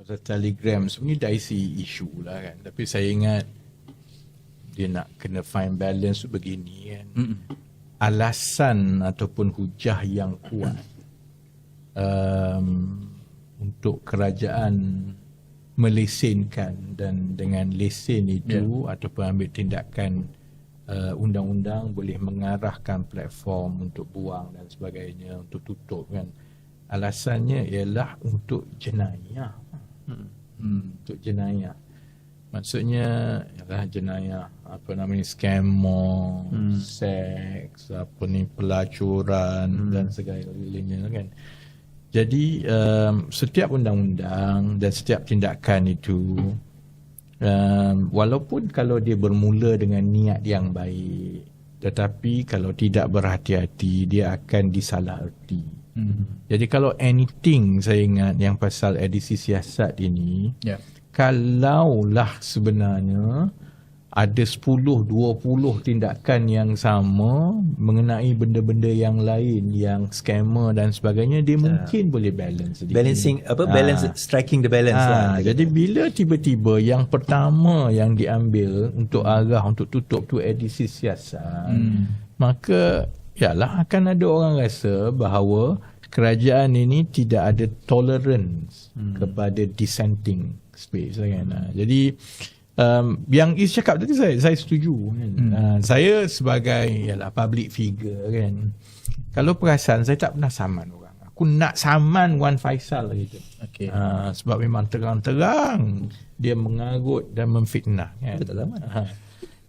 pasal Telegram sebenarnya dicey issue lah kan. Tapi saya ingat dia nak kena find balance begini kan. Mm-mm. Alasan ataupun hujah yang kuat um, untuk kerajaan melesenkan dan dengan lesen itu yeah. ataupun ambil tindakan uh, undang-undang boleh mengarahkan platform untuk buang dan sebagainya untuk tutup kan alasannya ialah untuk jenayah hmm. Hmm, untuk jenayah maksudnya ialah jenayah apa namanya scammer hmm. seks apa ni pelacuran hmm. dan sebagainya kan jadi um, setiap undang-undang dan setiap tindakan itu um, walaupun kalau dia bermula dengan niat yang baik tetapi kalau tidak berhati-hati dia akan disalaherti. Hmm. Jadi kalau anything saya ingat yang pasal edisi siasat ini yeah. kalaulah sebenarnya ada 10 20 tindakan yang sama mengenai benda-benda yang lain yang scammer dan sebagainya dia uh, mungkin boleh balance sedikit. balancing apa balance uh, striking the balance uh, lah jadi bila tiba-tiba yang pertama yang diambil untuk arah untuk tutup tu edisi siasat hmm. maka yalah akan ada orang rasa bahawa kerajaan ini tidak ada tolerance hmm. kepada dissenting space kan hmm. jadi um, yang Is cakap tadi saya saya setuju kan. Hmm. Uh, saya sebagai yalah public figure kan. Kalau perasan saya tak pernah saman orang. Aku nak saman Wan Faisal gitu. Okay. Uh, sebab memang terang-terang dia mengarut dan memfitnah kan. Betul tak uh,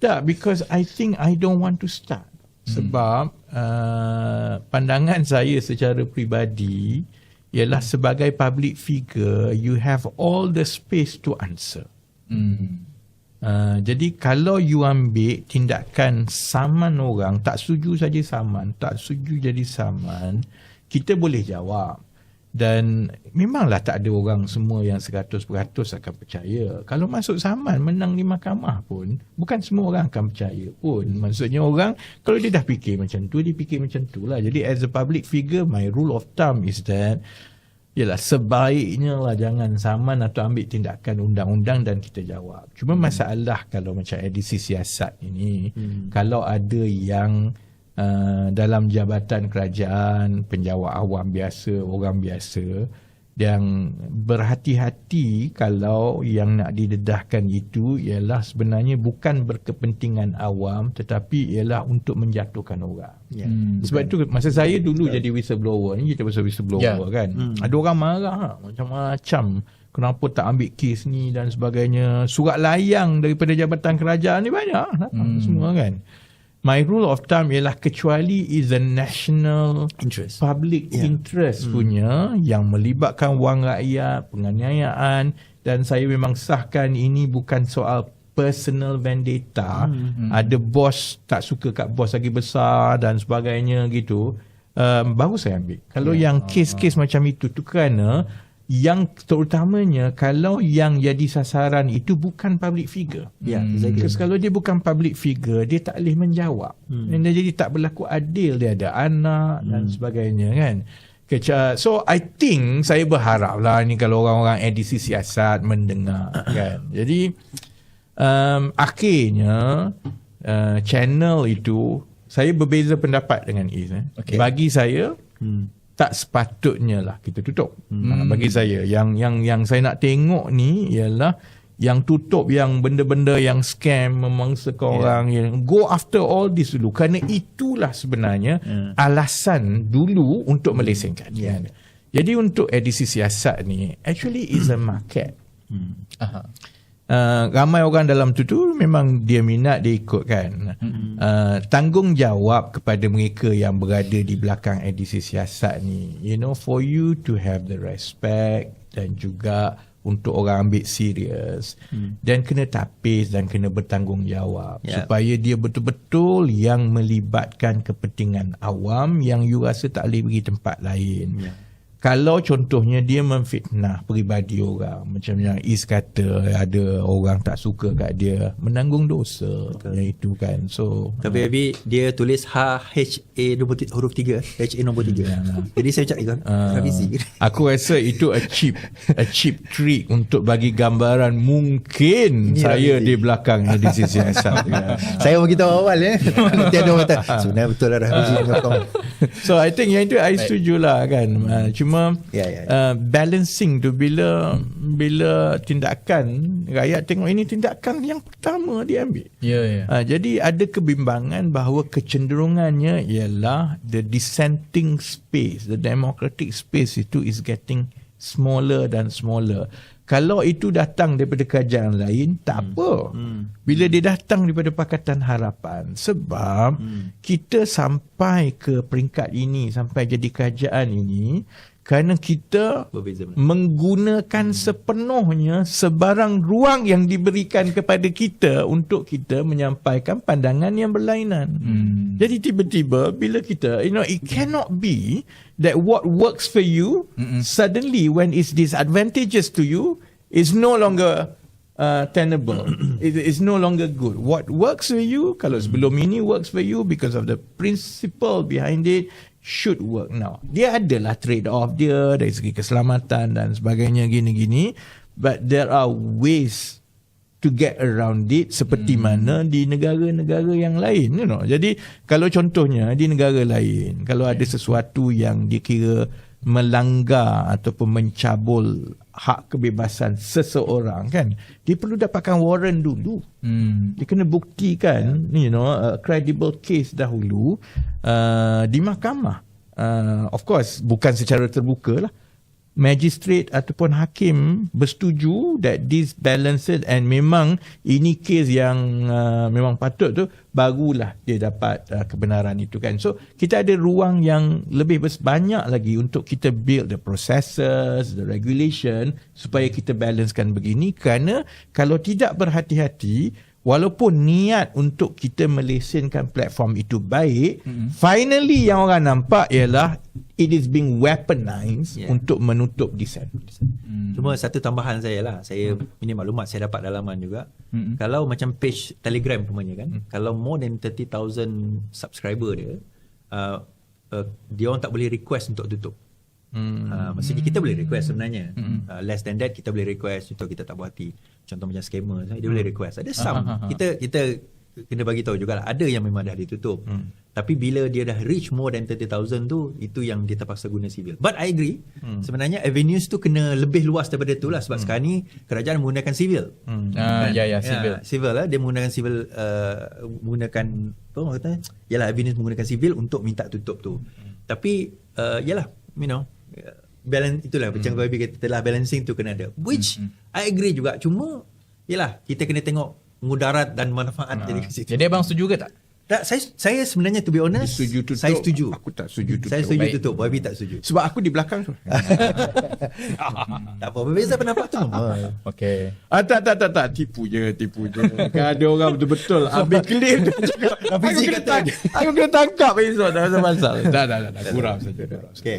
Tak because I think I don't want to start. Hmm. Sebab uh, pandangan saya secara pribadi ialah sebagai public figure you have all the space to answer. Hmm. Uh, jadi kalau you ambil tindakan saman orang, tak setuju saja saman, tak setuju jadi saman, kita boleh jawab. Dan memanglah tak ada orang semua yang 100% akan percaya. Kalau masuk saman, menang di mahkamah pun, bukan semua orang akan percaya pun. Maksudnya orang, kalau dia dah fikir macam tu, dia fikir macam tu lah. Jadi as a public figure, my rule of thumb is that Yalah sebaiknya lah jangan saman atau ambil tindakan undang-undang dan kita jawab. Cuma hmm. masalah kalau macam edisi siasat ini, hmm. kalau ada yang uh, dalam jabatan kerajaan, penjawat awam biasa, orang biasa, yang berhati-hati kalau yang nak didedahkan itu ialah sebenarnya bukan berkepentingan awam tetapi ialah untuk menjatuhkan orang. Yeah. Hmm, Sebab itu masa saya dulu yeah. jadi whistleblower ni kita pasal whistleblower yeah. kan. Hmm. Ada orang marah macam-macam kenapa tak ambil kes ni dan sebagainya. Surat layang daripada jabatan kerajaan ni banyak hmm. semua kan my rule of thumb ialah kecuali is a national interest public yeah. interest hmm. punya yang melibatkan wang rakyat penganiayaan dan saya memang sahkan ini bukan soal personal vendetta hmm. Hmm. ada bos tak suka kat bos lagi besar dan sebagainya gitu um, baru saya ambil kalau yeah. yang kes-kes uh, macam itu tu kerana yang terutamanya kalau yang jadi sasaran itu bukan public figure. Ya, yeah, hmm. exactly. kalau dia bukan public figure, dia tak boleh menjawab. Hmm. Dan dia jadi tak berlaku adil dia ada anak hmm. dan sebagainya kan. So I think saya berharap lah ni kalau orang-orang edisi siasat mendengar kan. Jadi um, akhirnya uh, channel itu saya berbeza pendapat dengan Iz. Eh. Okay. Bagi saya hmm tak sepatutnya lah kita tutup. Hmm. bagi saya yang yang yang saya nak tengok ni ialah yang tutup yang benda-benda yang scam memangsa yeah. orang yang go after all this dulu kerana itulah sebenarnya yeah. alasan dulu untuk melesenkan. Yeah. Jadi untuk edisi siasat ni actually is a market. Hmm. Aha uh, ramai orang dalam tu tu memang dia minat dia ikut kan mm-hmm. uh, tanggungjawab kepada mereka yang berada di belakang edisi siasat ni you know for you to have the respect dan juga untuk orang ambil serius hmm. dan kena tapis dan kena bertanggungjawab yeah. supaya dia betul-betul yang melibatkan kepentingan awam yang you rasa tak boleh bagi tempat lain yeah kalau contohnya dia memfitnah peribadi orang macam yang Is kata ada orang tak suka kat dia menanggung dosa yang itu kan so Tapi Abi dia tulis H H A nombor ti- huruf 3 H A nombor 3. Jadi saya cakap. Ah. Revisi. Aku rasa itu a cheap a cheap trick untuk bagi gambaran mungkin Ini saya di belakangnya di sisi asal. ya. saya beritahu awal ya. Nanti ada orang kata sebenarnya betul lah Rafizi. So I think yang itu I setuju lah kan. Uh, cuma Ya, ya, ya. uh, balancing tu bila bila tindakan rakyat tengok ini tindakan yang pertama diambil. Ya, ya. Uh, jadi ada kebimbangan bahawa kecenderungannya ialah the dissenting space, the democratic space itu is getting smaller dan smaller. Kalau itu datang daripada kerajaan lain, tak apa. Bila dia datang daripada Pakatan Harapan. Sebab kita sampai ke peringkat ini, sampai jadi kerajaan ini, kerana kita Berbeza. menggunakan sepenuhnya sebarang ruang yang diberikan kepada kita untuk kita menyampaikan pandangan yang berlainan. Hmm. Jadi tiba-tiba bila kita you know it cannot be that what works for you Mm-mm. suddenly when it's disadvantageous to you is no longer uh, tenable. it is no longer good. What works for you kalau sebelum ini works for you because of the principle behind it should work now. Dia adalah trade off dia dari segi keselamatan dan sebagainya gini-gini but there are ways to get around it seperti hmm. mana di negara-negara yang lain you know. Jadi kalau contohnya di negara lain kalau ada sesuatu yang dikira melanggar ataupun mencabul hak kebebasan seseorang kan dia perlu dapatkan warrant dulu. Hmm. dia kena buktikan you know a credible case dahulu uh, di mahkamah. Uh, of course bukan secara terbuka lah magistrate ataupun hakim bersetuju that this balanced and memang ini kes yang uh, memang patut tu barulah dia dapat uh, kebenaran itu kan so kita ada ruang yang lebih banyak lagi untuk kita build the processes the regulation supaya kita balancekan begini kerana kalau tidak berhati-hati walaupun niat untuk kita melesenkan platform itu baik mm-hmm. finally yang orang nampak ialah it is being weaponized Yeah. untuk menutup dissent Hmm. Cuma satu tambahan saya lah. Saya ini maklumat saya dapat dalaman juga. Hmm. Kalau macam page Telegram umpamanya kan, kalau more than 30,000 subscriber dia, uh, uh, dia orang tak boleh request untuk tutup. hmm. Uh, maksudnya kita boleh request sebenarnya. Uh, less than that kita boleh request untuk kita tak puas hati. Contoh macam scammer, dia boleh request. Ada some kita kita kena bagi tahu jugalah ada yang memang dah ditutup. Hmm. Tapi bila dia dah reach more than 30,000 tu itu yang dia terpaksa guna civil. But I agree. Sebenarnya avenues tu kena lebih luas daripada tu lah sebab sekarang ni kerajaan menggunakan civil. Hmm. Ah, ya, ya, civil. civil lah dia menggunakan civil uh, menggunakan apa orang kata yalah avenues menggunakan civil untuk minta tutup tu. Tapi uh, yalah you know uh, balance itulah macam kau kata telah balancing tu kena ada. Which I agree juga cuma yalah kita kena tengok mudarat dan manfaat Ah. jadi kat situ. Jadi abang setuju ke tak? Tak, saya saya sebenarnya to be honest Setuju tutup. saya setuju. Aku tak setuju tutup. Saya setuju Baik. tutup, Bobby tak setuju. sebab aku di belakang tu tak apa, berbeza pendapat tu. Okey. Ah, tak, tak, tak, tak. Tipu je, tipu je. Kan ada orang betul-betul ambil klip tu cakap. Aku kena, kata tang- aku kena tangkap esok. Tak pasal. Dah, dah, dah. dah. Kurang saja. Kurang saja. Okay.